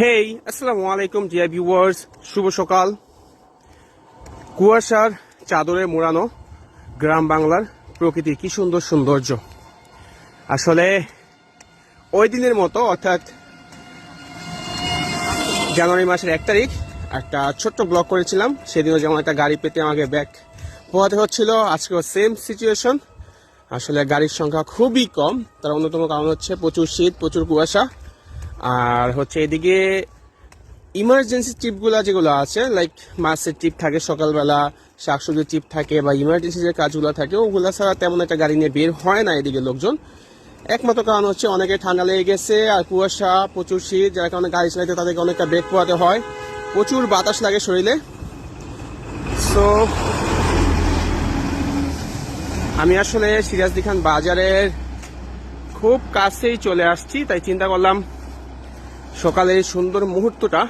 হেই আসসালামু আলাইকুম GI viewers শুভ সকাল। কুয়াশার চাদরে মোড়ানো গ্রাম বাংলার প্রকৃতির কি সুন্দর সৌন্দর্য। আসলে, ওই দিনের মতো, অর্থাৎ জানুয়ারি মাসের এক তারিখ, একটা ছোট্ট ব্লগ করেছিলাম। সেদিনও যেমন একটা গাড়ি পেতে আমাকে ব্যাক পোহাতে হচ্ছিল, আজকেও সেম সিচুয়েশন আসলে গাড়ির সংখ্যা খুবই কম, তার অন্যতম কারণ হচ্ছে প্রচুর শীত, প্রচুর কুয়াশা। আর হচ্ছে এদিকে ইমার্জেন্সি চিপগুলো যেগুলো আছে লাইক মাছের চিপ থাকে সকালবেলা, শাকসবজির চিপ থাকে বা ইমার্জেন্সি যে কাজগুলো থাকে, ওগুলো ছাড়া তেমন একটা গাড়ি নিয়ে বের হয় না এদিকে লোকজন। একমাত্র কারণ হচ্ছে অনেকে ঠান্ডা লেগে গেছে আর কুয়াশা, প্রচুর শীত, যার কারণে গাড়ি চালাতে তাদেরকে অনেকটা ব্রেক পোয়াতে হয়। প্রচুর বাতাস লাগে শরীরে। সো আমি আসলে সিরাজদি খান বাজারের খুব কাছেই চলে আসছি, তাই চিন্তা করলাম সকালের এই সুন্দর মুহূর্তটা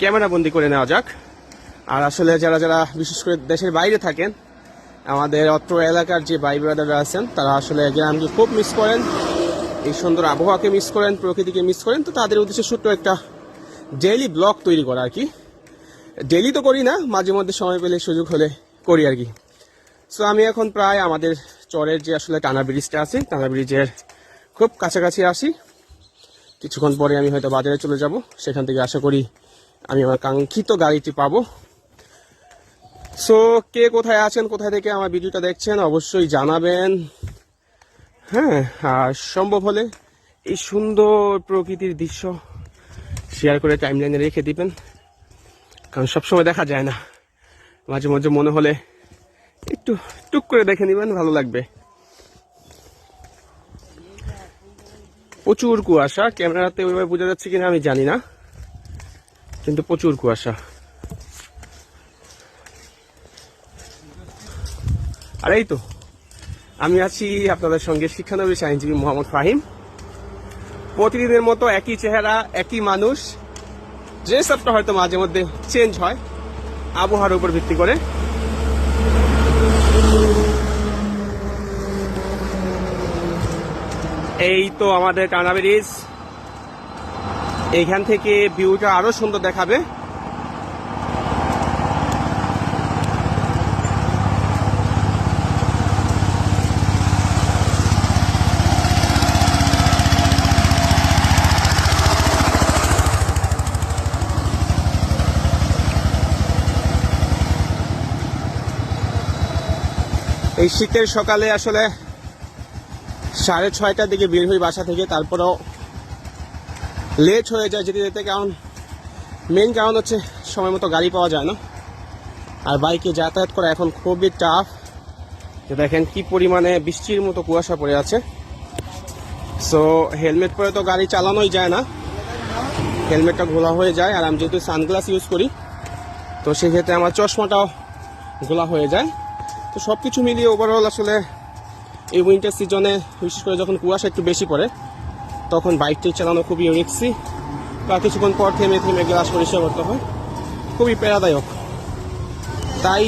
ক্যামেরা বন্দি করে নেওয়া যাক। আর আসলে যারা যারা বিশেষ করে দেশের বাইরে থাকেন, আমাদের অত্র এলাকার যে ভাই ব্রাদাররা আছেন, তারা আসলে গ্রামকে খুব মিস করেন, এই সুন্দর আবহাওয়াকে মিস করেন, প্রকৃতিকে মিস করেন। তো তাদের উদ্দেশ্যে ছোট্ট একটা ডেইলি ব্লগ তৈরি করা আর কি। ডেইলি তো করি না, মাঝে মধ্যে সময় পেলে সুযোগ হলে করি আর কি। সো আমি এখন প্রায় আমাদের চরের যে আসলে টানা ব্রিজটা আছে, টানা ব্রিজের খুব কাছাকাছি আসি। কিছুক্ষণ পরে আমি হয়তো বাজারে চলে যাব। সেখান থেকে আশা করি আমি আমার কাঙ্ক্ষিত গাড়িটি পাবো। সো কে কোথায় আছেন, কোথায় থেকে আমার ভিডিওটা দেখছেন অবশ্যই জানাবেন। হ্যাঁ আর সম্ভব হলে এই সুন্দর প্রকৃতির দৃশ্য শেয়ার করে টাইমলাইনে রেখে দিবেন। কারণ সবসময় দেখা যায় না। মাঝে মাঝে মনে হলে একটু টুক করে দেখে নেবেন, ভালো লাগবে। প্রচুর কুয়াশা। ক্যামেরাতে ওইভাবে বোঝা যাচ্ছে কিনা আমি জানি না। কিন্তু প্রচুর কুয়াশা। আর এই তো, আমি আছি আপনাদের সঙ্গে শিক্ষানবী আইনজীবী মোহাম্মদ ফাহিম। প্রতিদিনের মতো একই চেহারা, একই মানুষ। ড্রেস আপটা হয়তো মাঝে মধ্যে চেঞ্জ হয়, আবহাওয়ার উপর ভিত্তি করে। এই তো আমাদের টানা ব্রিজ এইখান থেকে ভিউটা আরও সুন্দর দেখাবে। এই শীতের সকালে আসলে সাড়ে ছয়টার দিকে বের হই বাসা থেকে তারপরেও লেট হয়ে যায় যেতে যেতে, কারণ মেন কারণ হচ্ছে সময় মতো গাড়ি পাওয়া যায় না। আর বাইকে যাতায়াত করা এখন খুবই টাফ দেখেন কি পরিমাণে বৃষ্টির মতো কুয়াশা পড়ে আছে। সো হেলমেট পরে তো গাড়ি চালানোই যায় না। হেলমেটটা ঘোলা হয়ে যায়, আর আমি যেহেতু সানগ্লাস ইউজ করি, তো সেক্ষেত্রে আমার চশমাটাও ঘোলা হয়ে যায়। তো সব কিছু মিলিয়ে ওভারঅল আসলে এই উইন্টার সিজনে বিশেষ করে যখন কুয়াশা একটু বেশি পড়ে, তখন বাইকটি চালানো খুবই রিক্সি বা কিছুক্ষণ পর থেমে থেমে গ্লাস পরিষ্কার করতে হয়। খুবই প্রেরাদায়ক তাই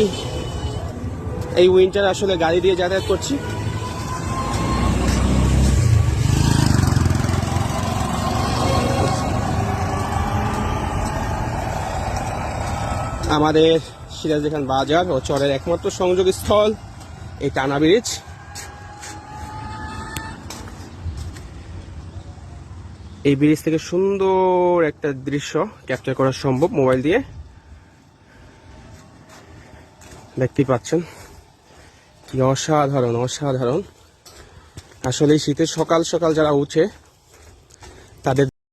এই উইন্টার আসলে গাড়ি দিয়ে যাতায়াত করছি। আমাদের সিরাজ খান বাজার ও চরের একমাত্র সংযোগ স্থল এই টানা ব্রিজ এই ব্রিজ থেকে সুন্দর একটা দৃশ্য ক্যাপচার করা সম্ভব মোবাইল দিয়ে। দেখতেই পাচ্ছেন? কি অসাধারণ অসাধারণ। আসলে শীতের সকাল সকাল যারা উঠে, তাদের